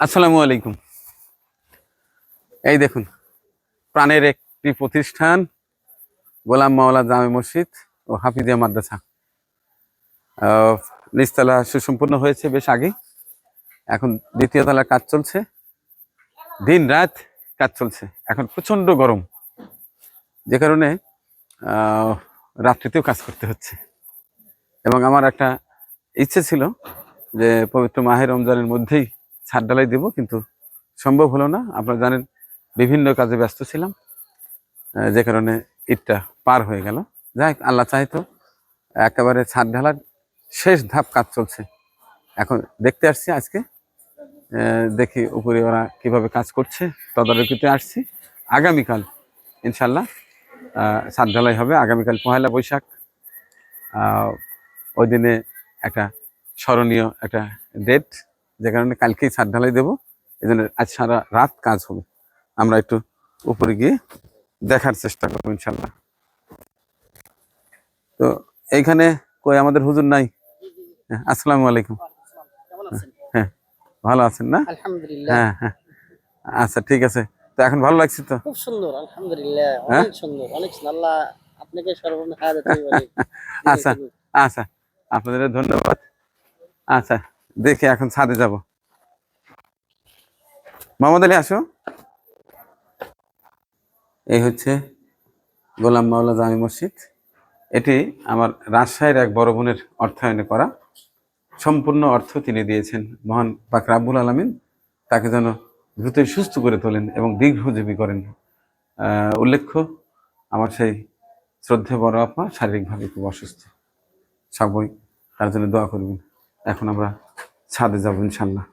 আসসালামু আলাইকুম। এই দেখুন, প্রাণের একটি প্রতিষ্ঠান, গোলাম মাওলা জামে মসজিদ ও হাফিজিয়া মাদ্রাসা। নিচতলা সুসম্পূর্ণ হয়েছে বেশ আগে এখন দ্বিতীয় তলার কাজ চলছে। দিন রাত কাজ চলছে। এখন প্রচণ্ড গরম। যে কারণে রাত্রিতেও কাজ করতে হচ্ছে। এবং আমার একটা ইচ্ছে ছিল যে পবিত্র মাহের রমজানের মধ্যেই ছাদ ঢালাই দেবো, কিন্তু সম্ভব হলো না। আপনারা জানেন, বিভিন্ন কাজে ব্যস্ত ছিলাম যে কারণে ঈদটা পার হয়ে গেল। যাই আল্লাহ চাইতো একেবারে ছাদ ঢালার শেষ ধাপ কাজ চলছে। এখন দেখতে আসছি আজকে দেখি উপরে ওরা কীভাবে কাজ করছে, তদারকিতে আসছি। আগামীকাল ইনশাল্লাহ ছাদ ঢালাই হবে। আগামীকাল পহেলা বৈশাখ ওই দিনে একটা স্মরণীয় একটা ডেট যে কারণে কালকেই ছাদ ঢালাই দেবো। এই জন্য আজ সারা রাত কাজ হবে। আমরা একটু উপরে গিয়ে দেখার চেষ্টা করব ইনশাল্লাহ তো এইখানে কই আমাদের হুজুর নাই? হ্যাঁ, আসসালামু আলাইকুম। হ্যাঁ ভালো আছেন না? হ্যাঁ হ্যাঁ। আচ্ছা ঠিক আছে। তো এখন ভালো লাগছে তো? খুব সুন্দর আলহামদুলিল্লাহ। হ্যাঁ? অনেক সুন্দর অনেক আল্লাহ আপনাকে সর্বনা আচ্ছা আচ্ছা। আপনাদের ধন্যবাদ। আচ্ছা। দেখে, এখন ছাদে যাব। মোহাম্মদ আলী, আসো। এই হচ্ছে গোলাম মাওলা জামি মসজিদ। এটি আমার রাজশাহীর এক বড় বোনের অর্থায়নে করা। সম্পূর্ণ অর্থ তিনি দিয়েছেন মহান পাক রাব্বুল আলমিন। তাকে যেন দ্রুতই সুস্থ করে তোলেন এবং দীর্ঘজীবী করেন। উল্লেখ্য, আমার সেই শ্রদ্ধে বড় আপা শারীরিকভাবে খুব অসুস্থ। সবাই তার জন্য দোয়া করবেন। এখন আমরা ছাদে যাব ইনশাল্লাহ।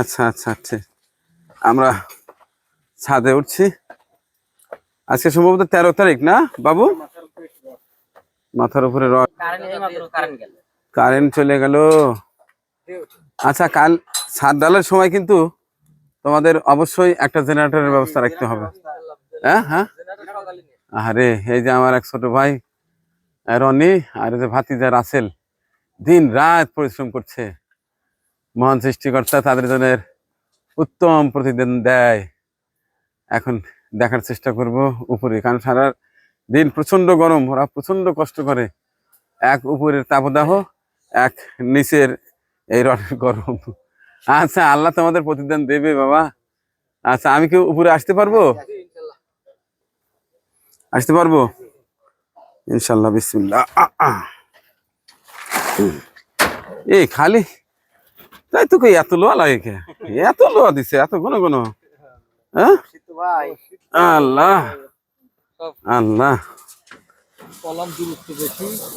আচ্ছা আচ্ছা আচ্ছা। আমরা ছাদে উঠছি। আজকে সম্ভবত তেরো তারিখ না বাবু? মাথার উপরে কারেন্ট চলে গেল। আচ্ছা কাল ছাদ ডালের সময় কিন্তু তোমাদের অবশ্যই একটা জেনারেটরের ব্যবস্থা রাখতে হবে। হ্যাঁ হ্যাঁ? আরে এই যে আমার এক ছোট ভাই, রনি, আর যে ভাতিজা রাসেল, দিন রাত পরিশ্রম করছে। মহান সৃষ্টিকর্তা তাদের জন্য উত্তম প্রতিদিন দেয়। এখন দেখার চেষ্টা করব উপরে, কারণ সারা দিন প্রচণ্ড গরম, ওরা প্রচণ্ড কষ্ট করে। এক উপরের তাপদাহ, এক নিচের এই রডের গরম। আচ্ছা আল্লাহ তোমাদের প্রতিদান দেবে, বাবা। আচ্ছা আমি কি উপরে আসতে পারব? আসতে পারব? ইনশাল্লাহ, বিসমিল্লাহ। এই, খালি? তাই তো কই, এত লোয়া লাগে কে? এত লোয়া দিছে, এত ঘন ঘন। হ্যাঁ? আল্লাহ। আল্লাহ।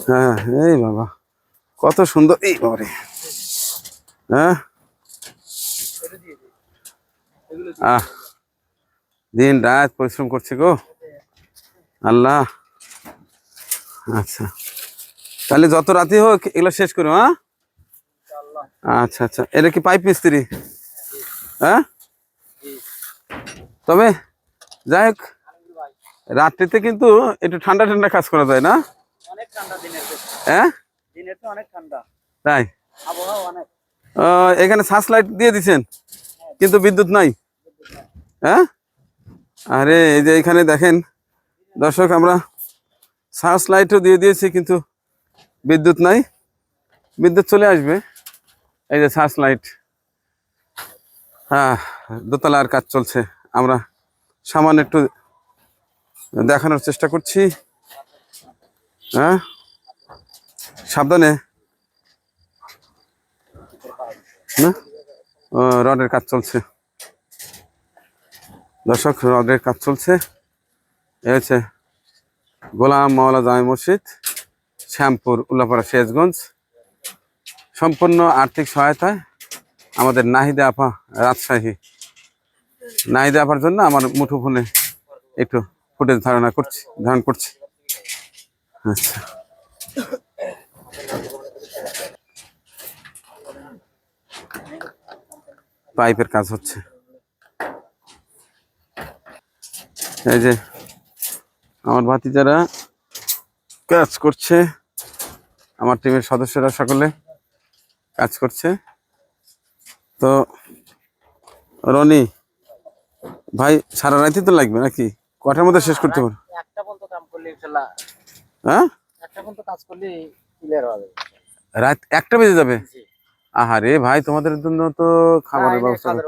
হ্যাঁ এই বাবা, কত সুন্দর। এই বাবারে হ্যাঁ? আহ দিন রাত পরিশ্রম করছে গো। আল্লাহ। আচ্ছা। তাহলে যত রাতি হোক এগুলো শেষ করো হ্যাঁ? আচ্ছা আচ্ছা। এটা কি পাইপ মিস্ত্রি? হ্যাঁ? তবে যাই হোক রাত্রিতে কিন্তু একটু ঠান্ডা ঠান্ডা কাজ করা যায় না? অনেক ঠান্ডা দিনের হ্যাঁ? দিনের তো অনেক ঠান্ডা। তাই? আবহাওয়া অনেক। এখানে সার্চ লাইট দিয়ে দিছেন? কিন্তু বিদ্যুৎ নাই। হ্যাঁ? আরে, এই যে এখানে দেখেন, দর্শক, আমরা সার্চ লাইটও দিয়ে দিয়েছি, কিন্তু বিদ্যুৎ নাই। বিদ্যুৎ চলে আসবে। এই যে সার্চ লাইট। হ্যাঁ দোতলার কাজ চলছে। আমরা সামান্য একটু দেখানোর চেষ্টা করছি। হ্যাঁ? সাবধানে। না? রডের কাজ চলছে। দর্শক, রডের কাজ চলছে। এ হচ্ছে গোলাম মাওলা জামে মসজিদ, শ্যামপুর, উল্লাপাড়া সিরাজগঞ্জ। সম্পূর্ণ আর্থিক সহায়তায় আমাদের নাহিদা আপা রাজশাহী। নাহিদা আপার জন্য আমার মুঠো ফোনে একটু ফুটেজ ধারণা করছি, ধারণ করছি। আচ্ছা। পাইপের কাজ হচ্ছে। এই যে আমার ভাতিজারা কাজ করছে আমার টিমের সদস্যরা সকলে কাজ করছে। তো রনি ভাই সারা রাতে তো লাগবে নাকি? কটার মধ্যে শেষ করতে পারো হ্যাঁ? রাত একটা বেজে যাবে? জি। আহারে ভাই তোমাদের জন্য তো খাবারের ব্যবস্থা খাবারের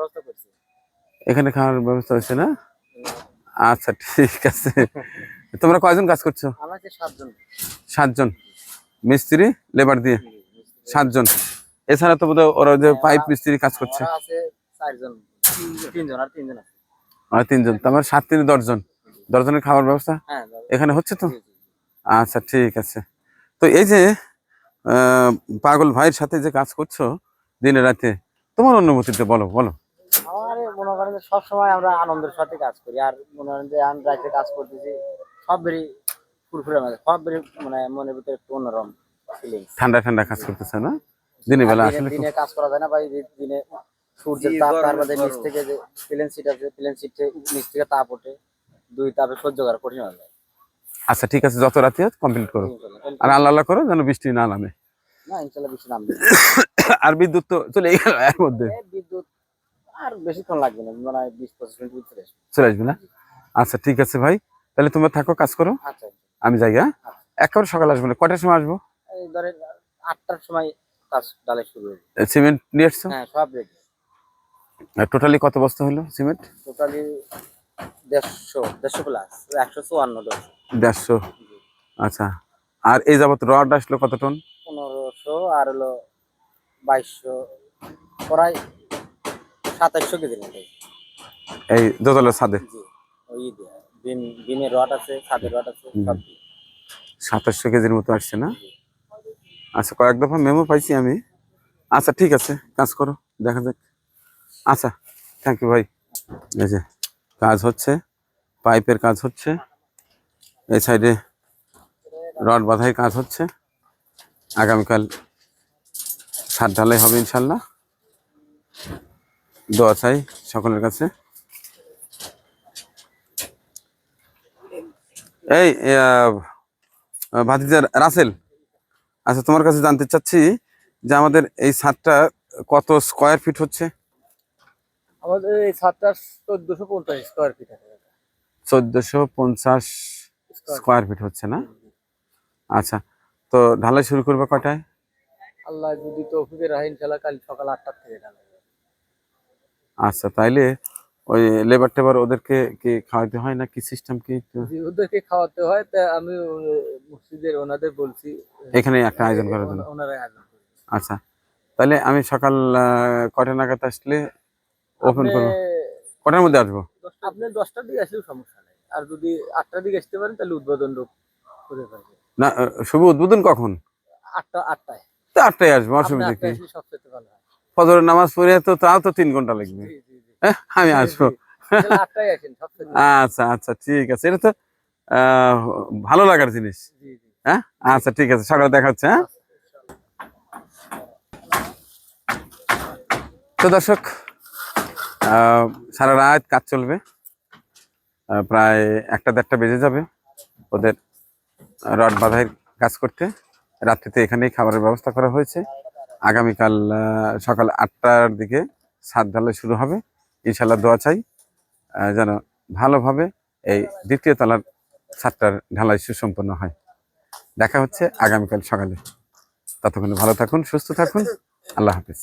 এখানে খাওয়ার ব্যবস্থা হয়েছে না? আচ্ছা ঠিক আছে। তোমরা কয়জন কাজ করছ? সাতজন। মিস্ত্রি লেবার দিয়ে? সাতজন। এছাড়া তো বোধহয় ওরা যে পাইপ মিস্ত্রি কাজ করছে। তিনজন আর তিনজন আছে। আর তিনজন। তো আমার সাত তিন দশজন। দশজনের খাবার ব্যবস্থা? হ্যাঁ এখানে হচ্ছে তো। আচ্ছা ঠিক আছে। তো এই যে পাগল ভাইয়ের সাথে যে কাজ করছ দিনে রাতে তোমার অনুভূতিতে বলো বলো। মনে করেন যে সবসময় আমরা আনন্দের সাথে কাজ করি আর মনে করেন যে আমি রাতে কাজ করতেছি সব বেরি ফুরফুরে মাঝে মানে মনের ভিতরে একটু অন্যরকম ফিলিংস ঠান্ডা ঠান্ডা কাজ করতেছে না? দিনের বেলা আসলে দিনে কাজ করা যায় না ভাই দিনে সূর্যের তাপ তার মধ্যে নিচ থেকে যে প্লেন সিট আছে প্লেন সিটে নিচ থেকে তাপ ওঠে দুই তাপে সহ্য করা কঠিন হয়ে যায়। আচ্ছা ঠিক আছে যত রাতে কমপ্লিট করো। আর আল্লাহ আল্লাহ করো যেন বৃষ্টি না নামে। আর বিদ্যুৎ তো চলে গেল এর মধ্যে। বিদ্যুৎ আর বেশিক্ষণ লাগবে না মানে হয় বিশ পঁচিশ মিনিট ভিতরে চলে আসবে না? আচ্ছা ঠিক আছে ভাই। তাহলে তোমরা থাকো কাজ করো। আচ্ছা আমি যাই হ্যাঁ? একেবারে সকালে আসব না। কটার সময় আসব? ধরেন আটটার সময় কাজ ডালে শুরু হয়ে সিমেন্ট নিয়ে এসছো হ্যাঁ সব রেডি টোটালি কত বস্তা হলো সিমেন্ট? টোটালি দেড়শো দেড়শো প্লাস একশো চুয়ান্ন দেড়শো? আচ্ছা। আর এই যাবত রড আসলো কত টন? পনেরোশো আর হলো বাইশশো প্রায় সাতাইশশো কেজির মতো। এই দোতলার ছাদে? ওই দিয়ে বিম বিমের রড আছে ছাদের রড আছে সব সাতাশশো কেজির মতো আসছে না? আচ্ছা কয়েক দফা মেমো পাইছি আমি। আচ্ছা ঠিক আছে কাজ করো দেখা যাক। আচ্ছা থ্যাংক ইউ ভাই কাজ হচ্ছে পাইপের কাজ হচ্ছে এই সাইডে রড বাঁধাই কাজ হচ্ছে। আগামীকাল সাত ঢালাই হবে ইনশাল্লাহ। দোয়া চাই সকলের কাছে। এই আহ, ভাতিজা রাসেল আচ্ছা তোমার কাছে জানতে চাচ্ছি যে আমাদের এই ছাদটা কত স্কোয়ার ফিট হচ্ছে? আমাদের এই ছাদটা চোদ্দশো পঞ্চাশ স্কোয়ার ফিট চোদ্দশো পঞ্চাশ স্কোয়ার ফিট হচ্ছে না? আচ্ছা তো ঢালাই শুরু করবে কটায়? আল্লাহ যদি তৌফিকে রাহে ইনশাল্লাহ কাল সকাল আটটার থেকে আচ্ছা তাইলে ওই লেবার টেবার ওদেরকে কি খাওয়াতে হয় না কি সিস্টেম কি ওদেরকে খাওয়াতে হয় তা আমি মসজিদের ওনাদের বলছি। এখানে একটা আয়োজন করার জন্য। ওনা- ওনারাই আয়োজন আচ্ছা তাহলে আমি সকাল কটা নাগাদ আসলে ওপেন করব। কটার মধ্যে আসব? আপনি দশটার দিকে আসলেও সমস্যা নেই। আর যদি আটটার দিকে আসতে পারেন তাহলে উদ্বোধন রূপ করে ফেলবে। না শুভ উদ্বোধন কখন? আটটা আটটায়। তো আটটায় আসব অসুবিধা কি? আসলে ফজরের নামাজ পড়ে তো তাও তো তিন ঘণ্টা লাগবে। হ্যাঁ, আমি আসব। আচ্ছা আচ্ছা ঠিক আছে। এটা তো আহ, ভালো লাগার জিনিস। হ্যাঁ? আচ্ছা ঠিক আছে সকালে দেখা হচ্ছে হ্যাঁ তো দর্শক সারা রাত কাজ চলবে। প্রায় একটা দেড়টা বেজে যাবে ওদের রড বাঁধাই কাজ করতে। রাত্রিতে এখানেই খাবারের ব্যবস্থা করা হয়েছে। আগামীকাল সকাল আটটার দিকে সাত ঢালাই শুরু হবে। ইনশাল্লাহ দোয়া চাই যেন ভালোভাবে এই দ্বিতীয় তলার সাতটার ঢালাই সুসম্পন্ন হয়। দেখা হচ্ছে আগামীকাল সকালে। ততক্ষণে ভালো থাকুন, সুস্থ থাকুন। আল্লাহ হাফিজ।